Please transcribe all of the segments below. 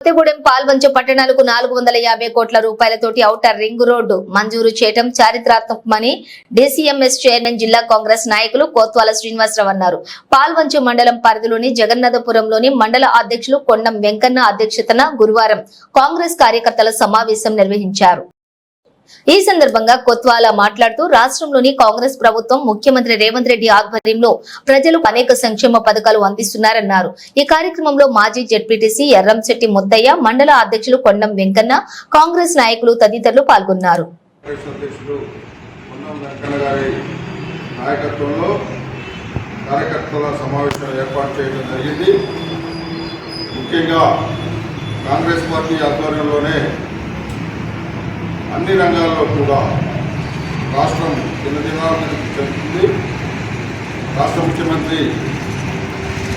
కొత్తగూడెం పాల్వంచ పట్టణాలకు నాలుగు వందల యాభై కోట్ల రూపాయలతోటి ఔటర్ రింగ్ రోడ్డు మంజూరు చేయటం చారిత్రాత్మకమని డిసిఎంఎస్ చైర్మన్ జిల్లా కాంగ్రెస్ నాయకులు కోత్వాల శ్రీనివాసరావు అన్నారు. పాల్వంచ మండలం పరిధిలోని జగన్నాథపురంలోని మండల అధ్యక్షులు కొండం వెంకన్న అధ్యక్షతన గురువారం కాంగ్రెస్ కార్యకర్తల సమావేశం నిర్వహించారు. ఈ సందర్భంగా కొత్వాల మాట్లాడుతూ రాష్ట్రంలోని కాంగ్రెస్ ప్రభుత్వం ముఖ్యమంత్రి రేవంత్ రెడ్డి ఆధ్వర్యంలో ప్రజలకు అనేక సంక్షేమ పథకాలు అందిస్తున్నారన్నారు. ఈ కార్యక్రమంలో మాజీ జడ్పీటీసీ ఎర్రంశెట్టి ముద్దయ్య మండల అధ్యక్షులు కొండం వెంకన్న కాంగ్రెస్ నాయకులు తదితరులు పాల్గొన్నారు. నాయకత్వంలో కార్యకర్తల సమావేశం ఏర్పాటు చేయడం జరిగింది. ముఖ్యంగా కాంగ్రెస్ పార్టీ ఆధ్వర్యంలోనే అన్ని రంగాల్లో కూడా రాష్ట్రం దినదినాభివృద్ధి చెందుతుంది రాష్ట్ర ముఖ్యమంత్రి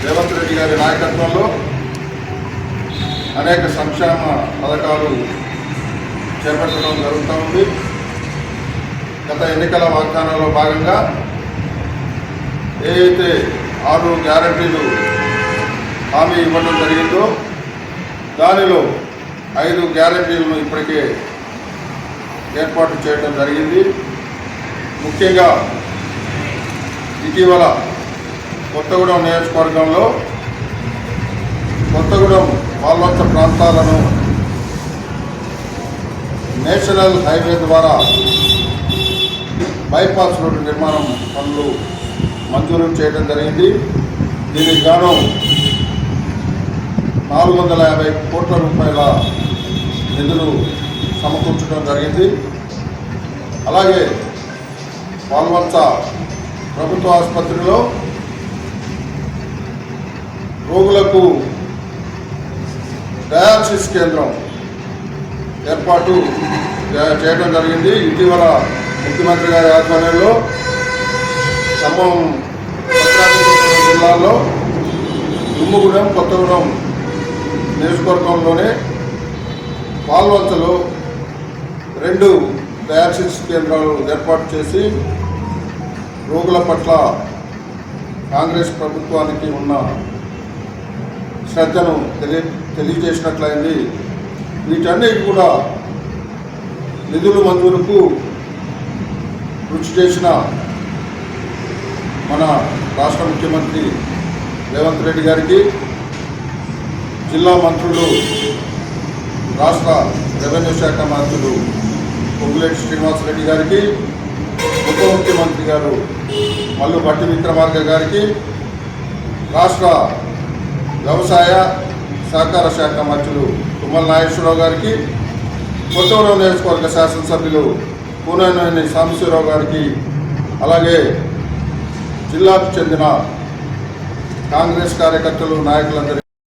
రేవంత్ రెడ్డి గారి నాయకత్వంలో అనేక సంక్షేమ పథకాలు చేపట్టడం జరుగుతూ ఉంది. గత ఎన్నికల వాగ్దానంలో భాగంగా ఏదైతే ఆరు గ్యారంటీలు హామీ ఇవ్వడం జరిగిందో దానిలో ఐదు గ్యారంటీలను ఇప్పటికే ఏర్పాటు చేయడం జరిగింది. ముఖ్యంగా ఇటీవల కొత్తగూడెం నియోజకవర్గంలో కొత్తగూడెం పాల్వంచ ప్రాంతాలను నేషనల్ హైవే ద్వారా బైపాస్ రోడ్డు నిర్మాణం పనులు మంజూరు చేయడం జరిగింది. దీనికి గాను నాలుగు వందల యాభై కోట్ల రూపాయల నిధులు సమకూర్చడం జరిగింది. అలాగే పాల్వంచ ప్రభుత్వ ఆసుపత్రిలో రోగులకు డయాలసిస్ కేంద్రం ఏర్పాటు చేయడం జరిగింది. ఇటీవల ముఖ్యమంత్రి గారి ఆధ్వర్యంలో ఖమ్మం జిల్లాలో దుమ్ముగూడెం కొత్తగూడెం నియోజకవర్గంలోనే పాల్వంచలో రెండు డయాలసిస్ కేంద్రాలు ఏర్పాటు చేసి రోగుల పట్ల కాంగ్రెస్ ప్రభుత్వానికి ఉన్న శ్రద్ధను తెలియ తెలియజేసినట్లయింది. వీటన్నిటి కూడా నిధుల మంజూరుకు కృషి చేసిన మన రాష్ట్ర ముఖ్యమంత్రి రేవంత్ రెడ్డి గారికి జిల్లా మంత్రులు రాష్ట్ర రెవెన్యూ శాఖ మంత్రులు పొంగులేటి శ్రీనివాసరెడ్డి గారికి ఉప ముఖ్యమంత్రి గారు మల్లు భట్టి విక్రమార్క గారికి రాష్ట్ర వ్యవసాయ సహకార శాఖ మంత్రులు తుమ్మల నాగేశ్వరరావు గారికి కొత్తగూడెం నియోజకవర్గ శాసనసభ్యులు పూనేనేని సాంబశివరావు గారికి అలాగే జిల్లాకు చెందిన కాంగ్రెస్ కార్యకర్తలు నాయకులందరికీ